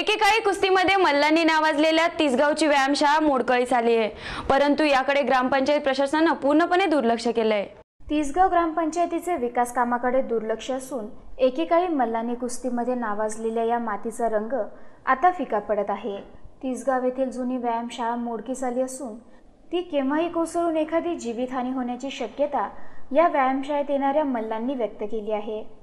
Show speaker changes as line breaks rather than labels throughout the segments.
एकेकाळी कुस्तीमध्ये मल्लांनी नावाजलेल्या तिसगावची व्यायामशाळा मोडकळीस आली आहे. परंतु याकडे ग्रामपंचायत प्रशासनानं पूर्णपणे दुर्लक्ष केलंय.
तिसगाव ग्रामपंचायतीचे विकास कामाकडे दुर्लक्ष असून एकेकाळी मल्लांनी कुस्तीमध्ये नावाजलेल्या या मातीचा रंग आता फिका पडत आहे. तिसगाव येथील जुनी व्यायामशाळा मोडकीस आली असून ती केव्हाही कोसळून एखादी जीवितहानी होण्याची शक्यता या व्यायामशाळेत येणाऱ्या मल्लांनी व्यक्त केली आहे.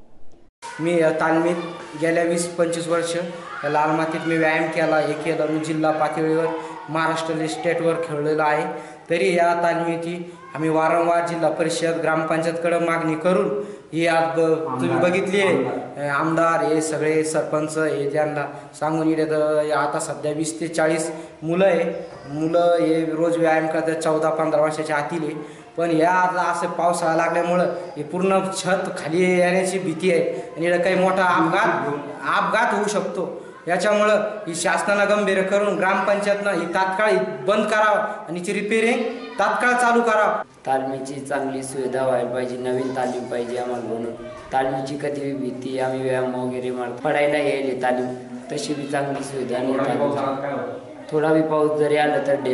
मी या तालमीत गेल्या वीस पंचवीस वर्ष या लाल मातीत मी व्यायाम केला. हे केलं मी जिल्हा पातळीवर महाराष्ट्र स्टेटवर खेळलेलो आहे. तरी या तालमीची आम्ही वारंवार जिल्हा परिषद ग्रामपंचायतकडे मागणी करून ही आज ब तुम्ही बघितली आहे. आमदार. हे सगळे सरपंच हे ज्यांना सांगून येते तर आता सध्या वीस ते चाळीस मुलं आहे. मुलं हे रोज व्यायाम करतात चौदा पंधरा वर्षाच्या आतील आहे. पण या आता असं पावसाळा लागल्यामुळं हे पूर्ण छत खाली येण्याची भीती आहे. आणि याला काही मोठा अपघात अपघात होऊ शकतो. याच्यामुळं ही शासनाला गंभीर करून ग्रामपंचायतनं ही तात्काळ बंद करावं आणि हिची रिपेरिंग तात्काळ चालू करावं.
तालमीची चांगली सुविधा व्हायला पाहिजे नवीन तालीम पाहिजे आम्हाला. म्हणून तालमीची कधी भीती आम्ही व्यायाम वगैरे मार पडायला यायले तालीम तशी बी चांगली सुविधा. थोडा बी पाऊस जरी आला तर डे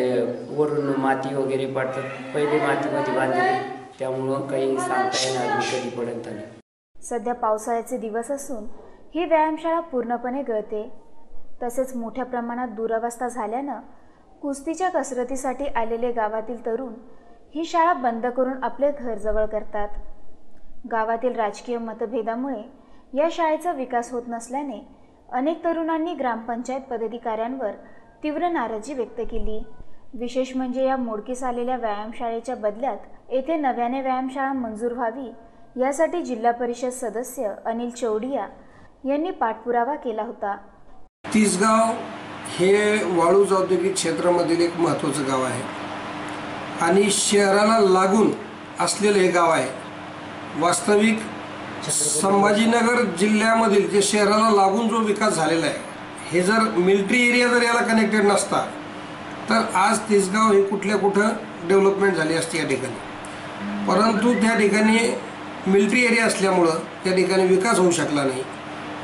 वरून माती वगैरे पडतात. पहिले मातीमध्ये बांधले त्यामुळं काही सांगता येणार नाही कधी
सध्या पावसाळ्याचे दिवस असून ही व्यायामशाळा पूर्णपणे गळते. तसेच मोठ्या प्रमाणात दुरावस्था झाल्यानं कुस्तीच्या कसरतीसाठी आलेले गावातील तरुण ही शाळा बंद करून आपले घर जवळ करतात. गावातील राजकीय मतभेदामुळे या शाळेचा विकास होत नसल्याने अनेक तरुणांनी ग्रामपंचायत पदाधिकाऱ्यांवर तीव्र नाराजी व्यक्त केली. विशेष म्हणजे या मोडकीस आलेल्या व्यायामशाळेच्या बदल्यात येथे नव्याने व्यायामशाळा मंजूर व्हावी यासाठी जिल्हा परिषद सदस्य अनिल चौडिया यांनी पाठपुरावा केला होता.
तिसगाव हे वाळूज औद्योगिक क्षेत्रामधील एक महत्त्वाचं गाव आहे. आणि शहराला लागून असलेलं हे गाव आहे. वास्तविक संभाजीनगर जिल्ह्यामधील जे शहराला लागून जो विकास झालेला आहे हे जर मिलिटरी एरिया जर याला कनेक्टेड नसता तर आज तिसगाव हे कुठल्या कुठं डेव्हलपमेंट झाली असती या ठिकाणी. परंतु त्या ठिकाणी मिलिटरी एरिया असल्यामुळं त्या ठिकाणी विकास होऊ शकला नाही.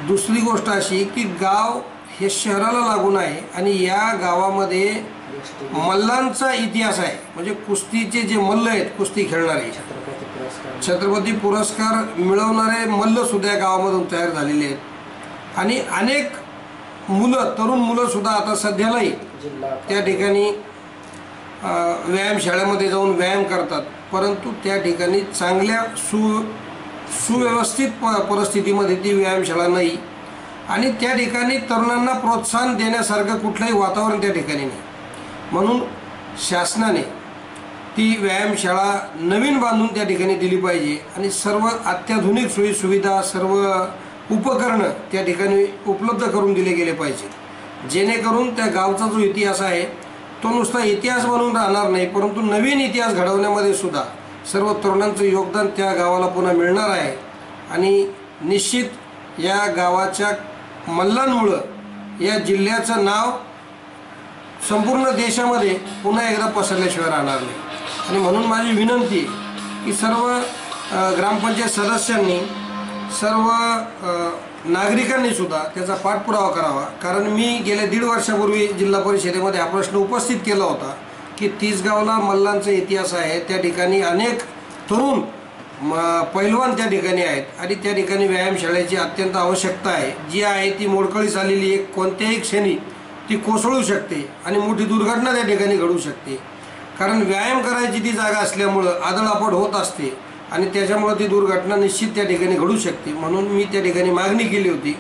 दुसरी गोष्ट अशी की गाव हे शहराला लागून आहे आणि या गावामध्ये मल्लांचा इतिहास आहे. म्हणजे कुस्तीचे जे मल्ल आहेत कुस्ती खेळणारे. छत्रपती पुरस्कार मिळवणारे मल्लसुद्धा या गावामधून तयार झालेले आहेत. आणि अनेक मुलं तरुण मुलं सुद्धा आता सध्यालाही त्या ठिकाणी व्यायामशाळेमध्ये जाऊन व्यायाम करतात. परंतु त्या ठिकाणी चांगल्या सु सुव्यवस्थित प परिस्थितीमध्ये ती व्यायामशाळा नाही. आणि त्या ठिकाणी तरुणांना प्रोत्साहन देण्यासारखं कुठलंही वातावरण त्या ठिकाणी नाही. म्हणून शासनाने ती व्यायामशाळा नवीन बांधून त्या ठिकाणी दिली पाहिजे. आणि सर्व अत्याधुनिक सोयी सुविधा सर्व उपकरणं त्या ठिकाणी उपलब्ध करून दिले गेले पाहिजेत. जेणेकरून त्या गावचा जो इतिहास आहे तो नुसता इतिहास बनून राहणार नाही परंतु नवीन इतिहास घडवण्यामध्ये सुद्धा सर्व तरुणांचं योगदान त्या गावाला पुन्हा मिळणार आहे. आणि निश्चित या गावाच्या मल्लांमुळं या जिल्ह्याचं नाव संपूर्ण देशामध्ये पुन्हा एकदा पसरल्याशिवाय राहणार नाही. आणि म्हणून माझी विनंती की सर्व ग्रामपंचायत सदस्यांनी सर्व नागरिकांनी सुद्धा त्याचा पाठपुरावा करावा. कारण मी गेल्या दीड वर्षापूर्वी जिल्हा परिषदेमध्ये हा प्रश्न उपस्थित केला होता की तीसगावला मल्लांचा इतिहास आहे. त्या ठिकाणी अनेक तरुण म पैलवान त्या ठिकाणी आहेत आणि त्या ठिकाणी व्यायामशाळेची अत्यंत आवश्यकता आहे. जी आहे ती मोडकळीस आलेली एक कोणत्याही क्षणी ती कोसळू शकते आणि मोठी दुर्घटना त्या ठिकाणी घडू शकते. कारण व्यायाम करायची ती जागा असल्यामुळं आदळापड होत असते. आणि त्याच्यामुळं ती दुर्घटना निश्चित त्या ठिकाणी घडू शकते. म्हणून मी त्या ठिकाणी मागणी केली होती.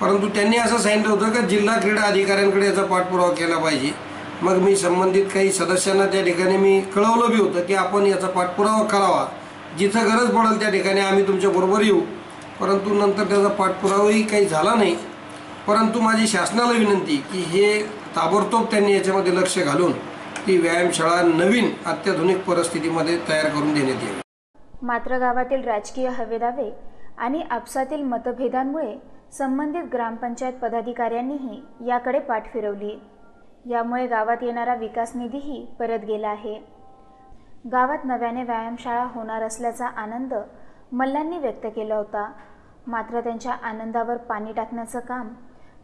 परंतु त्यांनी असं सांगितलं होतं का जिल्हा क्रीडा अधिकाऱ्यांकडे याचा पाठपुरावा केला पाहिजे. मग मी संबंधित काही सदस्यांना त्या ठिकाणी मी कळवलं बी होतं की आपण याचा पाठपुरावा करावा. जिथं गरज पडेल त्या ठिकाणी आम्ही तुमच्याबरोबर येऊ. परंतु नंतर त्याचा पाठपुरावाही काही झाला नाही. परंतु माझी शासनाला विनंती की हे ताबडतोब त्यांनी याच्यामध्ये लक्ष घालून ती व्यायामशाळा नवीन अत्याधुनिक परिस्थितीमध्ये तयार करून देण्यात यावी.
मात्र गावातील राजकीय हवेदावे आणि आपसातील मतभेदांमुळे संबंधित ग्रामपंचायत पदाधिकाऱ्यांनीही याकडे पाठ फिरवली. यामुळे गावात येणारा विकास निधीही परत गेला आहे. गावात नव्याने व्यायामशाळा होणार असल्याचा आनंद मल्लांनी व्यक्त केला होता. मात्र त्यांच्या आनंदावर पाणी टाकण्याचं काम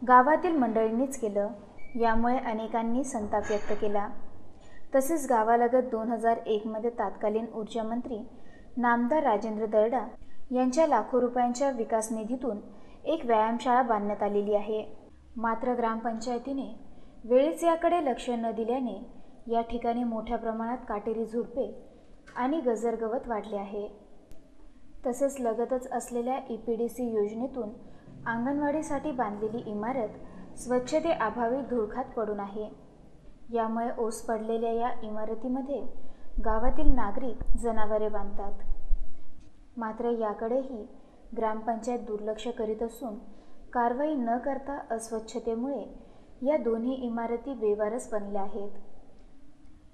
गावातील मंडळींनीच केलं. यामुळे अनेकांनी संताप व्यक्त केला. तसेच गावालगत दोन हजार एकमध्ये तात्कालीन ऊर्जामंत्री नामदार राजेंद्र दर्डा यांच्या लाखो रुपयांच्या विकास निधीतून एक व्यायामशाळा बांधण्यात आलेली आहे. मात्र ग्रामपंचायतीने वेळीच याकडे लक्ष न दिल्याने या ठिकाणी मोठ्या प्रमाणात काटेरी झुडपे आणि गजरगवत वाढले आहे. तसेच लगतच असलेल्या ई पी डी सी योजनेतून अंगणवाडीसाठी बांधलेली इमारत स्वच्छतेअभावी धुळखात पडून आहे. यामुळे ओस पडलेल्या या इमारतीमध्ये गावातील नागरिक जनावरे बांधतात. मात्र याकडेही ग्रामपंचायत दुर्लक्ष करीत असून कारवाई न करता अस्वच्छतेमुळे या दोन्ही इमारती बेवारस बनल्या आहेत.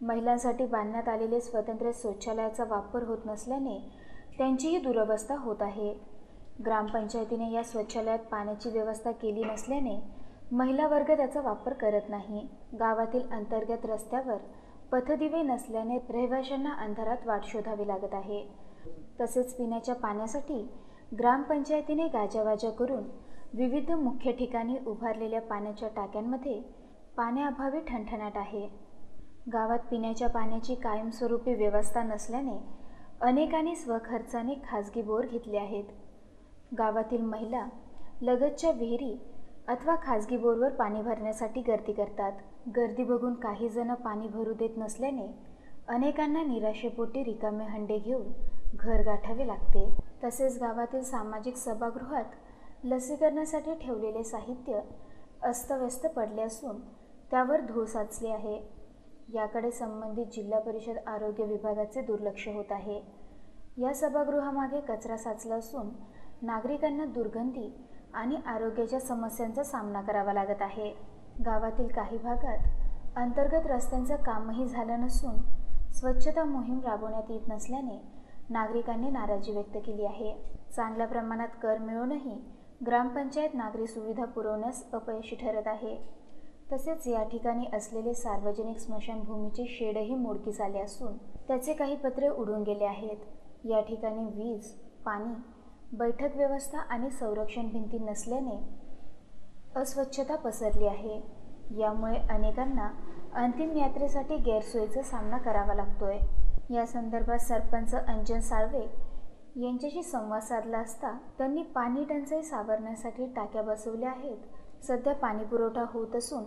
महिलांसाठी बांधण्यात आलेले स्वतंत्र शौचालयाचा वापर होत नसल्याने त्यांचीही दुरवस्था होत आहे. ग्रामपंचायतीने या शौचालयात पाण्याची व्यवस्था केली नसल्याने महिला वर्ग त्याचा वापर करत नाही. गावातील अंतर्गत रस्त्यावर पथदिवे नसल्याने रहिवाशांना अंधारात वाट शोधावी लागत आहे. तसेच पिण्याच्या पाण्यासाठी ग्रामपंचायतीने गाजावाजा करून विविध मुख्य ठिकाणी उभारलेल्या पाण्याच्या टाक्यांमध्ये पाण्याअभावी ठणठणाट आहे. गावात पिण्याच्या पाण्याची कायमस्वरूपी व्यवस्था नसल्याने अनेकांनी स्वखर्चाने खाजगी बोर घेतले आहेत. गावातील महिला लगतच्या विहिरी अथवा खाजगी बोरवर पाणी भरण्यासाठी गर्दी करतात. गर्दी बघून काही जण पाणी भरू देत नसल्याने अनेकांना निराशेपोटी रिकामे हंडे घेऊन घर गाठावे लागते. तसेच गावातील सामाजिक सभागृहात लसीकरणासाठी ठेवलेले साहित्य अस्तव्यस्त पडले असून त्यावर धूळ साचली आहे. याकडे संबंधित जिल्हा परिषद आरोग्य विभागाचे दुर्लक्ष होत आहे. या सभागृहामागे कचरा साचला असून नागरिकांना दुर्गंधी आणि आरोग्याच्या समस्यांचा सामना करावा लागत आहे. गावातील काही भागात अंतर्गत रस्त्यांचं कामही झालं नसून स्वच्छता मोहीम राबवण्यात येत नसल्याने नागरिकांनी नाराजी व्यक्त केली आहे. चांगल्या प्रमाणात कर मिळूनही ग्रामपंचायत नागरी सुविधा पुरवण्यास अपयशी ठरत आहे. तसेच या ठिकाणी असलेले सार्वजनिक स्मशानभूमीचे शेडही मोडकीस आले असून त्याचे काही पत्रे उडून गेले आहेत. या ठिकाणी वीज पाणी बैठक व्यवस्था आणि संरक्षण भिंती नसल्याने अस्वच्छता पसरली आहे. यामुळे अनेकांना अंतिम यात्रेसाठी गैरसोयीचा सामना करावा लागतोय. या संदर्भात सरपंच अंजन साळवे यांच्याशी संवाद साधला असता त्यांनी पाणी टंचाई सावरण्यासाठी टाक्या बसवल्या आहेत. सध्या पाणीपुरवठा होत असून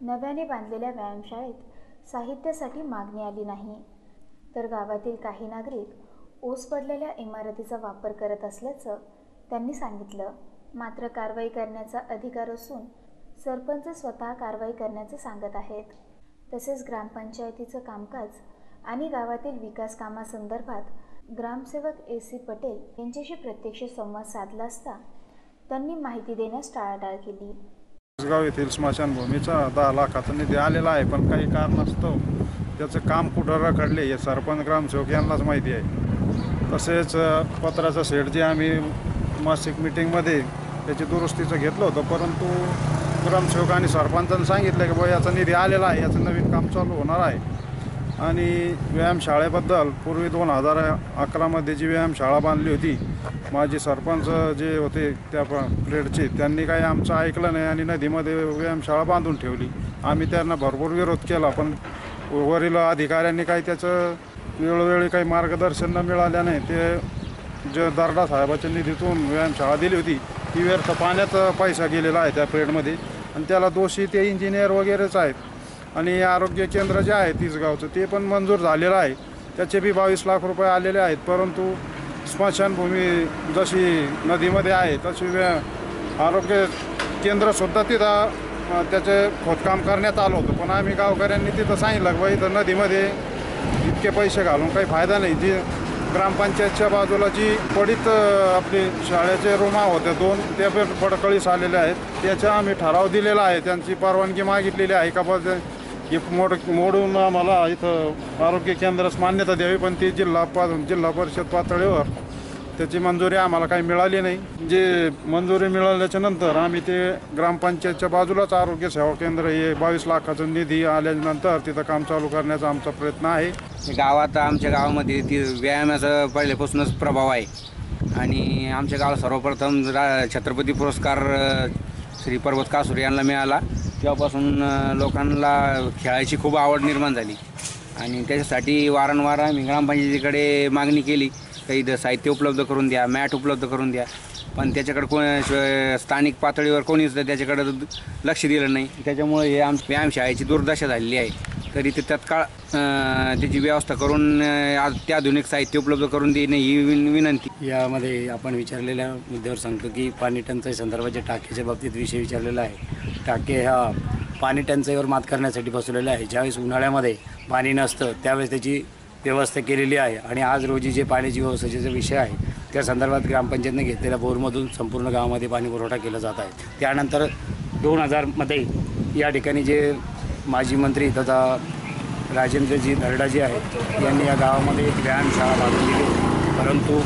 नव्याने बांधलेल्या व्यायामशाळेत साहित्यासाठी मागणी आली नाही. तर गावातील काही नागरिक ओस पडलेल्या इमारतीचा वापर करत असल्याचं त्यांनी सांगितलं. मात्र कारवाई करण्याचा अधिकार असून सरपंच स्वतः कारवाई करण्याचं सांगत आहेत. तसेच ग्रामपंचायतीचं कामकाज आणि गावातील विकास कामासंदर्भात ग्रामसेवक ए सी पटेल यांच्याशी प्रत्यक्ष संवाद साधला असता त्यांनी माहिती देण्यास टाळाटाळ केली.
गाव येथील स्मशानभूमीचा दहा लाखाचा निधी आलेला आहे पण काही कारणास्तव त्याचं काम कुठं रखडले हे सरपंच ग्रामसेवक यांनाच माहिती आहे. तसेच पत्राचा सेट जे आम्ही मासिक मिटिंगमध्ये त्याची दुरुस्तीचं घेतलं होतं. परंतु ग्रामसेवक आणि सरपंचांनी सांगितलं की बुवा याचा निधी आलेला आहे. याचं नवीन काम चालू होणार आहे. आणि व्यायामशाळेबद्दल पूर्वी दोन हजार अकरामध्ये जी व्यायामशाळा बांधली होती माझे सरपंच जे होते त्या प- प्लेडचे त्यांनी काही आमचं ऐकलं नाही आणि नदीमध्ये व्यायामशाळा बांधून ठेवली. आम्ही त्यांना भरपूर विरोध केला पण वरील अधिकाऱ्यांनी काही त्याचं वेळोवेळी काही मार्गदर्शन न मिळाल्याने ते जे दर्डा साहेबाच्या निधीतून व्यायामशाळा दिली होती ती व्यर्थ पाण्याचा पैसा गेलेला आहे त्या पिरियडमध्ये आणि त्याला दोषी ते इंजिनियर वगैरेच आहेत. आणि आरोग्य केंद्र जे आहे तिसगावचं ते पण मंजूर झालेलं आहे. त्याचे बी बावीस लाख रुपये आलेले आहेत. परंतु स्मशानभूमी जशी नदीमध्ये आहे तशी व्या आरोग्य केंद्रसुद्धा तिथं त्याचे खोदकाम करण्यात आलं होतं. पण आम्ही गावकऱ्यांनी तिथं सांगितलं की बा इथं नदीमध्ये इतके पैसे घालून काही फायदा नाही. जी ग्रामपंचायतच्या बाजूला जी पडीत आपली शाळेचे रुमा होते दोन त्या पण पडकळीस आलेल्या आहेत. त्याचा आम्ही ठराव दिलेला आहे. त्यांची परवानगी मागितलेली आहे का पण की मोड मोडून आम्हाला इथं आरोग्य केंद्रास मान्यता द्यावी. पण ती जिल्हा पा जिल्हा परिषद पातळीवर त्याची मंजुरी आम्हाला काही मिळाली नाही. जे मंजुरी मिळाल्याच्या नंतर आम्ही ते ग्रामपंचायतच्या बाजूलाच आरोग्य सेवा केंद्र हे बावीस लाखाचं निधी आल्यानंतर तिथं काम चालू करण्याचा आमचा प्रयत्न आहे.
गावात आमच्या गावामध्ये ती व्यायामाचा पहिल्यापासूनच प्रभाव आहे. आणि आमच्या गावाला सर्वप्रथम रा छत्रपती पुरस्कार श्री पर्वत कासूर यांना मिळाला. तेव्हापासून लोकांना खेळायची खूप आवड निर्माण झाली. आणि त्याच्यासाठी वारंवार आम्ही ग्रामपंचायतीकडे मागणी केली. काही द- साहित्य उपलब्ध करून द्या मॅट उपलब्ध करून द्या. पण त्याच्याकडे कोण श- स्थानिक पातळीवर कोणीच त्याच्याकडे लक्ष दिलं नाही. त्याच्यामुळे हे आम व्यायामशाळेची दुर्दशा झालेली आहे. तरी ते तत्काळ त्याची व्यवस्था करून अ, अत्याधुनिक साहित्य उपलब्ध करून देणे ही विन विनंती.
यामध्ये आपण विचारलेल्या मुद्द्यावर सांगतो की पाणी टंचाई संदर्भाच्या टाकीच्या बाबतीत विषय विचारलेला आहे. टाके हा पाणी टंचाईवर मात करण्यासाठी बसवलेला आहे. ज्यावेळेस उन्हाळ्यामध्ये पाणी नसतं त्यावेळेस त्याची व्यवस्था केलेली आहे. आणि आज रोजी जे पाण्याची व्यवस्थेचा विषय आहे त्या संदर्भात ग्रामपंचायतने घेतलेल्या बोरमधून संपूर्ण गावामध्ये पाणी पुरवठा केला जात आहे. त्यानंतर दोन हजारमध्ये या ठिकाणी जे माजी मंत्री तथा राजेंद्रजी नरडाजी आहेत यांनी या गावामध्ये एक व्यायामशाळा बांधून दिली. परंतु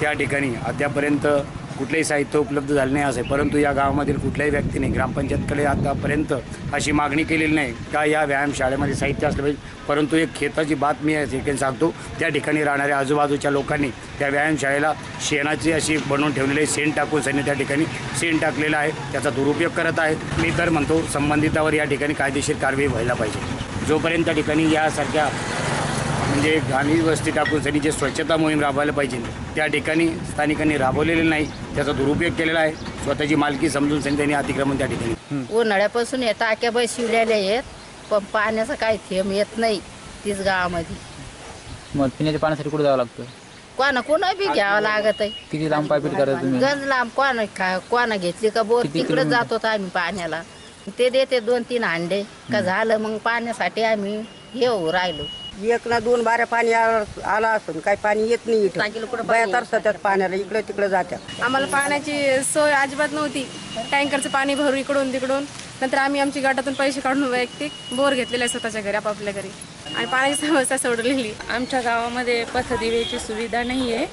त्या ठिकाणी अद्यापर्यंत कुठलेही साहित्य उपलब्ध झाले नाही असे. परंतु या गावामधील कुठल्याही व्यक्तीने ग्रामपंचायतकडे आतापर्यंत अशी मागणी केलेली नाही का या व्यायामशाळेमध्ये साहित्य असलं पाहिजे. परंतु एक खेताची बातमी आहे ठिकाणी सांगतो त्या ठिकाणी राहणाऱ्या आजूबाजूच्या लोकांनी त्या व्यायामशाळेला शेणाची अशी बनवून ठेवलेली आहे शेण टाकून सैन्य त्या ठिकाणी शेण टाकलेला आहे. त्याचा दुरुपयोग करत आहेत. मी तर म्हणतो संबंधितावर या ठिकाणी कायदेशीर कारवाई व्हायला पाहिजे. जोपर्यंत त्या ठिकाणी यासारख्या म्हणजे घाणी वस्ती टाकून त्यांनी जे स्वच्छता मोहीम राबवायला पाहिजे त्या ठिकाणी स्थानिकांनी राबवलेले नाही त्याचा दुरुपयोग केलेला आहे. स्वतःची मालकी समजून त्यांनी त्यांनी अतिक्रमण त्या ठिकाणी
उन्हाळ्यापासून या टाक्या बसविलेल्या आहेत पण पाण्याचा काही थेंब येत नाही तीच गावामध्ये.
मग पिण्याच्या पाण्यासाठी कुठे जावं लागतं?
कोणा कोणा बी घ्यावं लागत आहे.
किती लांब पायपीट करायचं तुम्ही?
गंज लांब कोणा का कोणा घेतली का बोर तिकडे जातो आम्ही पाण्याला. ते देते दोन तीन अंडे का झालं मग पाण्यासाठी आम्ही हे होऊ राहिलो.
एक ना दोन बाऱ्या पाणी आला असून काही पाणी येत नाही इथं. बाया तरसत्यात पाण्याला इकडे तिकडे जात्यात.
आम्हाला पाण्याची सोय अजिबात नव्हती. टँकरचं पाणी भरू इकडून तिकडून. नंतर आम्ही आमची गटातून पैसे काढून वैयक्तिक बोर घेतलेले आहे स्वतःच्या घरी आपापल्या घरी. आणि पाण्याची समस्या सोडलेली.
आमच्या गावामध्ये पथदिवेची सुविधा नाही आहे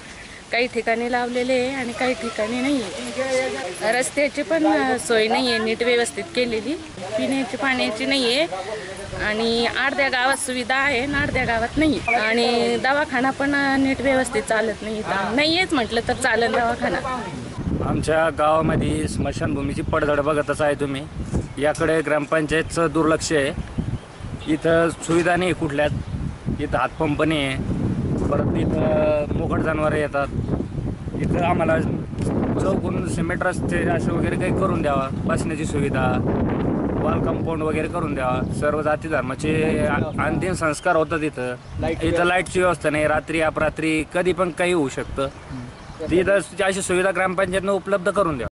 काही ठिकाणी लावलेले आहे आणि काही ठिकाणी नाही आहे. रस्त्याची पण सोय नाही आहे नीट व्यवस्थित केलेली. पिण्याची पाण्याची नाही आहे. आणि अर्ध्या गावात सुविधा आहे आणि अर्ध्या गावात नाही. आणि दवाखाना पण नीट व्यवस्थित चालत नाही. नाही आहेच म्हटलं तर चालेल दवाखाना.
आमच्या गावामध्ये स्मशानभूमीची पडझड बघतच आहे तुम्ही. याकडे ग्रामपंचायतचं दुर्लक्ष आहे. इथं सुविधा नाही कुठल्याच इथं हातपंप नाही आहे. परत इथं मोकट जनावरं येतात. इथं आम्हाला चौकून सिमेंट रस्ते असे वगैरे काही करून द्यावा बसण्याची सुविधा वॉल कंपाऊंड वगैरे करून द्यावा. सर्व जाती धर्माचे अंतिम संस्कार होतात इथं. इथं लाईटची व्यवस्था नाही. रात्री अपरात्री कधी पण काही होऊ शकतं. तिथं अशी सुविधा ग्रामपंचायतनं उपलब्ध करून द्या.